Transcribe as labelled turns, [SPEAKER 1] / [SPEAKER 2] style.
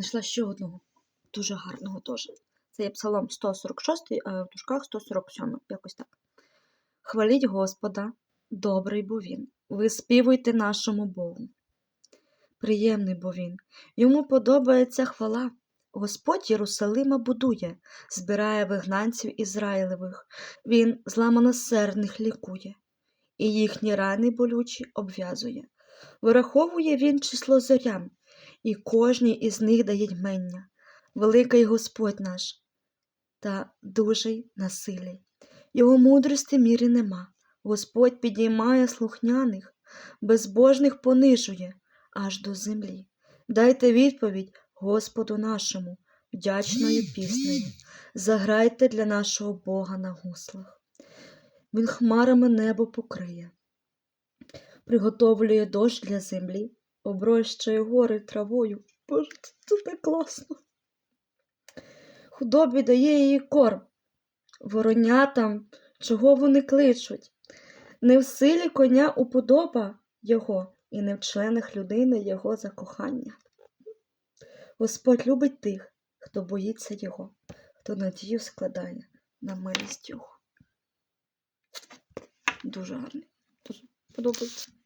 [SPEAKER 1] Знайшла ще одного дуже гарного теж. Це є псалом 146, а в дужках 147, якось так. Хваліть Господа, добрий бо він. Ви співуйте нашому Богу. Приємний бо він. Йому подобається хвала. Господь Єрусалима будує, збирає вигнанців Ізраїлевих. Він зламаносердних лікує, і їхні рани болючі обв'язує. Вираховує він число зорям, і кожній із них дає ймення. Великий Господь наш та дужий на силі. Його мудрості міри нема. Господь підіймає слухняних, безбожних понижує аж до землі. Дайте відповідь Господу нашому, вдячною піснею. Заграйте для нашого Бога на гуслах. Він хмарами небо покриє, приготовлює дощ для землі, оброщує гори травою. Боже, це, так класно. Худобі дає її корм, воронятам, чого вони кличуть. Не в силі коня уподоба його, і не в членах людини його закохання. Господь любить тих, хто боїться його, хто надію складає на милість його. Дуже гарний. Дуже подобається.